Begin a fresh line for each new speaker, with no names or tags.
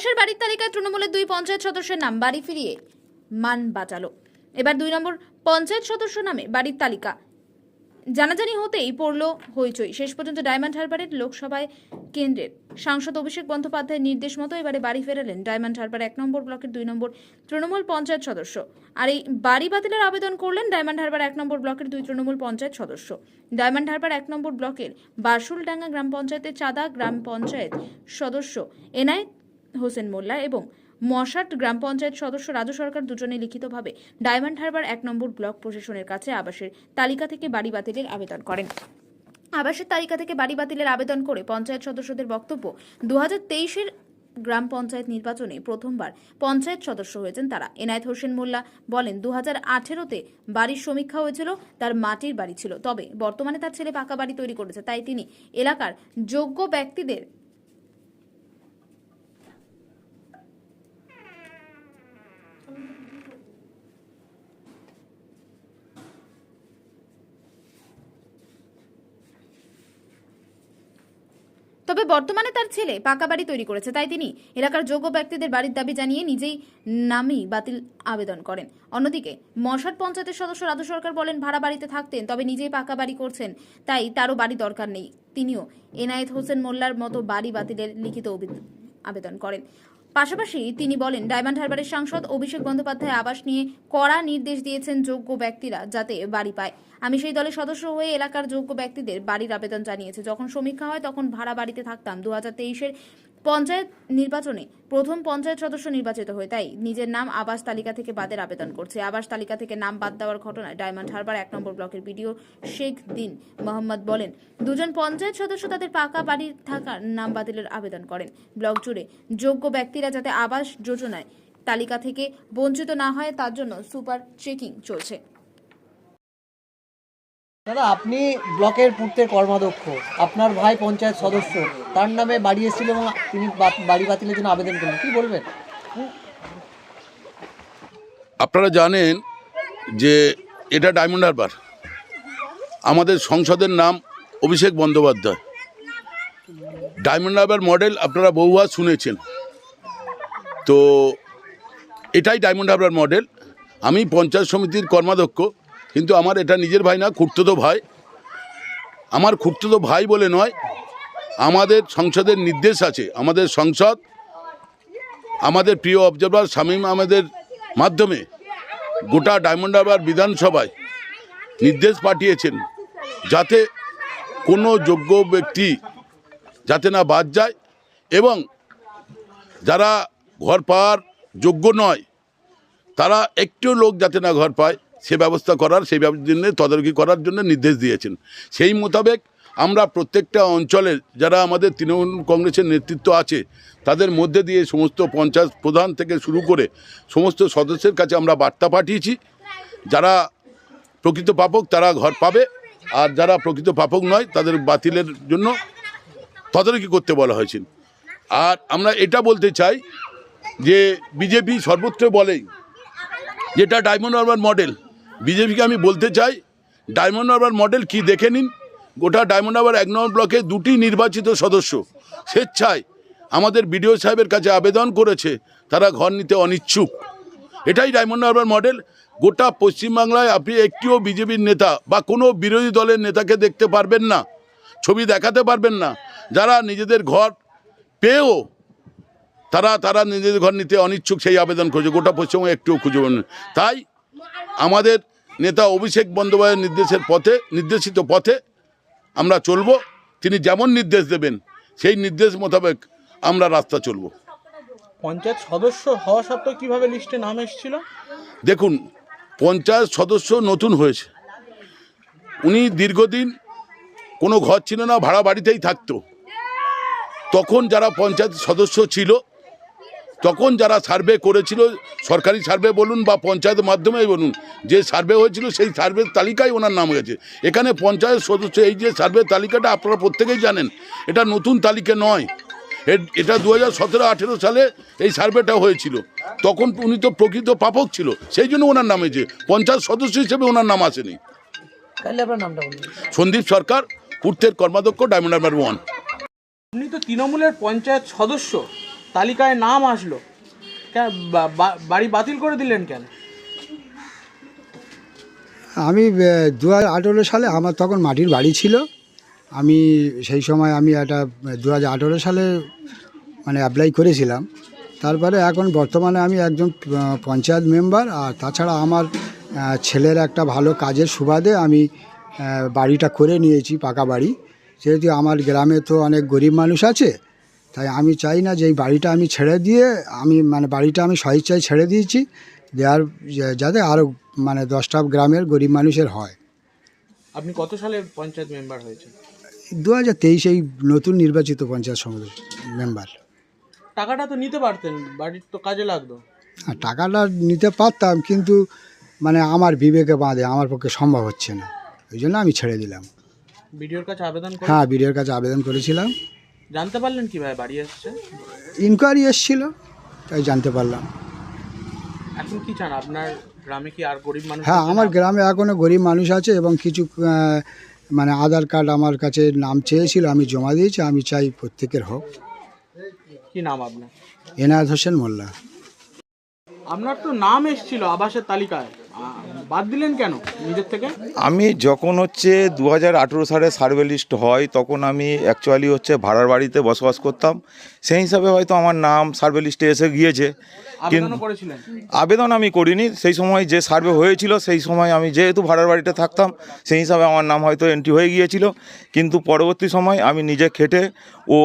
আবাসের বাড়ির তালিকায় তৃণমূলের দুই পঞ্চায়েত সদস্যের নাম, বাড়ি ফিরিয়ে মান বাঁচালো। এবার দুই নম্বর পঞ্চায়েত সদস্য নামে বাড়ির তালিকা। জানাজানি হতেই পড়ল হইচই। শেষ পর্যন্ত ডায়মন্ড হারবারের লোকসভায় কেন্দ্রের সাংসদ অভিষেক বন্দ্যোপাধ্যায়ের নির্দেশ মতো এবারে বাড়ি ফেরালেন ডায়মন্ড হারবার এক নম্বর ব্লকের দুই নম্বর তৃণমূল পঞ্চায়েত সদস্য। আর এই বাড়ি বাতিলের আবেদন করলেন ডায়মন্ড হারবার এক নম্বর ব্লকের দুই তৃণমূল পঞ্চায়েত সদস্য। ডায়মন্ড হারবার এক নম্বর ব্লকের বাসুলডাঙ্গা গ্রাম পঞ্চায়েতের চাঁদা গ্রাম পঞ্চায়েত সদস্য এনায়েত হোসেন মোল্লা এবং মশাট গ্রাম পঞ্চায়েত সদস্য রাজু সরকার দুজনে লিখিতভাবে ডায়মন্ড হারবার এক নম্বর ব্লক প্রশাসনের কাছে আবাসের তালিকা থেকে বাড়ি বাতিলের আবেদন করেন। আবাসের তালিকা থেকে বাড়ি বাতিলের আবেদন করে পঞ্চায়েত সদস্যদের বক্তব্য দু হাজার গ্রাম পঞ্চায়েত নির্বাচনে প্রথমবার পঞ্চায়েত সদস্য হয়েছেন তারা। এনায়েত হোসেন মোল্লা বলেন দু হাজার আঠেরোতে বাড়ির সমীক্ষা হয়েছিল, তার মাটির বাড়ি ছিল, তবে বর্তমানে তার ছেলে পাকা বাড়ি তৈরি করেছে, তাই তিনি এলাকার যোগ্য ব্যক্তিদের তবে বর্তমানে তার ছেলে পাকা বাড়ি তৈরি করেছে, তাই তিনি এলাকার যোগ্য ব্যক্তিদের বাড়ির দাবি জানিয়ে নিজেই নামই বাতিল আবেদন করেন। অন্যদিকে, মশাট পঞ্চায়েতের সদস্য রাজু সরকার বলেন, ভাড়া বাড়িতে থাকতেন, তবে নিজেই পাকা বাড়ি করছেন, তাই তারও বাড়ি দরকার নেই। তিনিও এনায়েত হোসেন মোল্লার মতো বাড়ি বাতিলের লিখিত আবেদন করেন। পাশাপাশি তিনি বলেন, ডায়মন্ড হারবারের সাংসদ অভিষেক বন্দ্যোপাধ্যায় আবাস নিয়ে কড়া নির্দেশ দিয়েছেন যোগ্য ব্যক্তিরা যাতে বাড়ি পায়। আমি সেই দলের সদস্য হয়ে এলাকার যোগ্য ব্যক্তিদের বাড়ির আবেদন জানিয়েছে। যখন সমীক্ষা হয়, তখন ভাড়া বাড়িতে থাকতাম। দু হাজার তেইশের পঞ্চায়েত নির্বাচনে প্রথম পঞ্চায়েত সদস্য নির্বাচিত হয়ে তাই নিজের নাম আবাস তালিকা থেকে বাদের আবেদন করছে। আবাস তালিকা থেকে নাম বাদ দেওয়ার ঘটনায় ডায়মন্ড হারবার এক নম্বর ব্লকের বিডিও শেখ দিন মোহাম্মদ বলেন, দুজন পঞ্চায়েত সদস্য তাদের পাকা বাড়ির থাকার নাম বাতিলের আবেদন করেন। ব্লক জুড়ে যোগ্য ব্যক্তিরা যাতে আবাস যোজনায় তালিকা থেকে বঞ্চিত না হয় তার জন্য সুপার চেকিং চলছে।
দাদা, আপনি ব্লকের পূর্তের কর্মাধ্যক্ষ, আপনার ভাই পঞ্চায়েত সদস্য, তার নামে বাড়ি এসেছিল এবং তিনি বাড়ি বাতিলের জন্য আবেদন করলেন। কি বলবেন?
আপনারা জানেন যে এটা ডায়মন্ড হারবার। আমাদের সংসদের নাম অভিষেক বন্দ্যোপাধ্যায়। ডায়মন্ড হারবার মডেল আপনারা বহুবার শুনেছেন। তো এটাই ডায়মন্ড হারবার মডেল। আমি পঞ্চায়েত সমিতির কর্মাধ্যক্ষ। কিন্তু আমার এটা নিজের ভাই না খুঁড়তো ভাই। আমার খুঁড়তো ভাই বলে নয়, আমাদের সংসদের নির্দেশ আছে, আমাদের সংসদ, আমাদের প্রিয় অবজারভার শামীম আমাদের মাধ্যমে গোটা ডায়মন্ড হারবার বিধানসভায় নির্দেশ পাঠিয়েছেন, যাতে কোনো যোগ্য ব্যক্তি যাতে না বাদ যায় এবং যারা ঘর পাওয়ার যোগ্য নয়, তারা একটু লোক যাতে না ঘর পায়। সে ব্যবস্থা করার, সেই জন্য তদারকি করার জন্য নির্দেশ দিয়েছেন। সেই মোতাবেক আমরা প্রত্যেকটা অঞ্চলের যারা আমাদের তৃণমূল কংগ্রেসের নেতৃত্ব আছে, তাদের মধ্যে দিয়ে সমস্ত পঞ্চায়েত প্রধান থেকে শুরু করে সমস্ত সদস্যের কাছে আমরা বার্তা পাঠিয়েছি। যারা প্রকৃত পাপক, তারা ঘর পাবে। আর যারা প্রকৃত পাপক নয়, তাদের বাতিলের জন্য তদারকি করতে বলা হয়েছে। আর আমরা এটা বলতে চাই যে, বিজেপি সর্বত্র বলেই যেটা ডায়মন্ড হারবার মডেল বিজেপিকে আমি বলতে চাই ডায়মন্ড হারবার মডেল কি দেখে নিন। গোটা ডায়মন্ড হারবার এক নম্বর ব্লকে দুটি নির্বাচিত সদস্য। স্বেচ্ছায় আমাদের বিডিও সাহেবের কাছে আবেদন করেছে, তারা ঘর নিতে অনিচ্ছুক। এটাই ডায়মন্ড হারবার মডেল গোটা পশ্চিমবাংলায় আপনি একটিও বিজেপির নেতা বা কোনো বিরোধী দলের নেতাকে দেখতে পারবেন না, ছবি দেখাতে পারবেন না। যারা নিজেদের ঘর পেয়েও তারা তারা নিজেদের ঘর নিতে অনিচ্ছুক, সেই আবেদন করেছে। গোটা পশ্চিমবঙ্গে একটুও খুঁজে তাই আমাদের নেতা অভিষেক বন্দ্যোপাধ্যায়ের নির্দেশের পথে নির্দেশিত পথে আমরা চলব। তিনি যেমন নির্দেশ দেবেন সেই নির্দেশ মোতাবেক আমরা রাস্তা চলব।
পঞ্চায়েত সদস্য হওয়া সত্ত্বেও কীভাবে লিস্টে নাম এসেছিল?
দেখুন পঞ্চায়েত সদস্য নতুন হয়েছে। উনি দীর্ঘদিন কোনো ঘর ছিল না ভাড়া বাড়িতেই থাকতো। তখন যারা পঞ্চায়েত সদস্য ছিল তখন যারা সার্ভে করেছিল সরকারি সার্ভে বলুন বা পঞ্চায়েতের মাধ্যমেই বলুন যে সার্ভে হয়েছিল সেই সার্ভের তালিকায় ওনার নাম গেছে এখানে পঞ্চায়েত সদস্য এই যে সার্ভে তালিকাটা আপনারা প্রত্যেকেই জানেন এটা নতুন তালিকা নয়। এটা দু হাজার সতেরো আঠেরো সালে এই সার্ভেটা হয়েছিল। তখন উনি তো প্রকৃত পাপক ছিল সেই জন্য ওনার নাম হয়েছে। পঞ্চায়েত সদস্য হিসেবে ওনার নাম আসেনি।
তাহলে আপনার নামটা বলুন।
সন্দীপ সরকার পূর্তের কর্মাধ্যক্ষ ডায়মন্ড হারবার ওয়ান।
আপনি তো তৃণমূলের পঞ্চায়েত সদস্য। তালিকায় নাম আসলো। কেন বাড়ি বাতিল করে দিলেন কেন?
আমি দু হাজার আঠেরো সালে আমার তখন মাটির বাড়ি ছিল। আমি সেই সময় আমি একটা দু হাজার আঠেরো সালে মানে অ্যাপ্লাই করেছিলাম। তারপরে এখন বর্তমানে আমি একজন পঞ্চায়েত মেম্বার আর তাছাড়া আমার ছেলের একটা ভালো কাজের সুবাদে আমি বাড়িটা করে নিয়েছি, পাকা বাড়ি। যেহেতু আমার গ্রামে তো অনেক গরিব মানুষ আছে তাই আমি চাই না যে এই বাড়িটা আমি ছেড়ে দিয়ে আমি মানে বাড়িটা আমি স্বেচ্ছায় ছেড়ে দিয়েছি দেওয়ার যাতে আরও মানে দশটা গ্রামের গরিব মানুষের হয়।
আপনি কত সালে পঞ্চায়েত মেম্বার হয়েছেন?
দু হাজার তেইশেই নতুন নির্বাচিত পঞ্চায়েত সমিতি মেম্বার।
টাকাটা তো নিতে পারতেন বাড়ির তো কাজে লাগতো।
হ্যাঁ টাকাটা নিতে পারতাম কিন্তু মানে আমার বিবেকে বাঁধে আমার পক্ষে সম্ভব হচ্ছে না। ওই জন্য আমি ছেড়ে দিলাম।
বিডিওর কাছে আবেদন
হ্যাঁ বিডিওর কাছে আবেদন করেছিলাম।
জানতে পারলেন কীভাবে বাড়ি আসছে
ইনকোয়ারি এসেছিল তাই জানতে পারলাম।
এখন কি চান? আপনার গ্রামে কি আর গরিব মানুষ
হ্যাঁ আমার গ্রামে এখনও গরিব মানুষ আছে এবং কিছু আহ, মানে আধার কার্ড আমার কাছে নাম চেয়েছিল আমি জমা দিয়েছি আমি চাই প্রত্যেকের হোক।
কি নাম আপনার?
এনায়ত হোসেন মোল্লা।
আপনার তো নাম এসেছিল আবাসের তালিকায়। আ, বাদ দিলেন কেন নিজের থেকে?
আমি যখন হচ্ছে দু হাজার আঠেরো সালে সার্ভে লিস্ট হয় তখন আমি অ্যাকচুয়ালি হচ্ছে ভাড়ার বাড়িতে বসবাস করতাম। সেই হিসাবে হয়তো আমার নাম সার্ভে লিস্টে এসে গিয়েছে। কিন্তু আবেদন আমি করিনি। সেই সময় যে সার্ভে হয়েছিল সেই সময় আমি যেহেতু ভাড়ার বাড়িতে থাকতাম সেই হিসাবে আমার নাম হয়তো এন্ট্রি হয়ে গিয়েছিল। কিন্তু পরবর্তী সময় আমি নিজে খেটে ও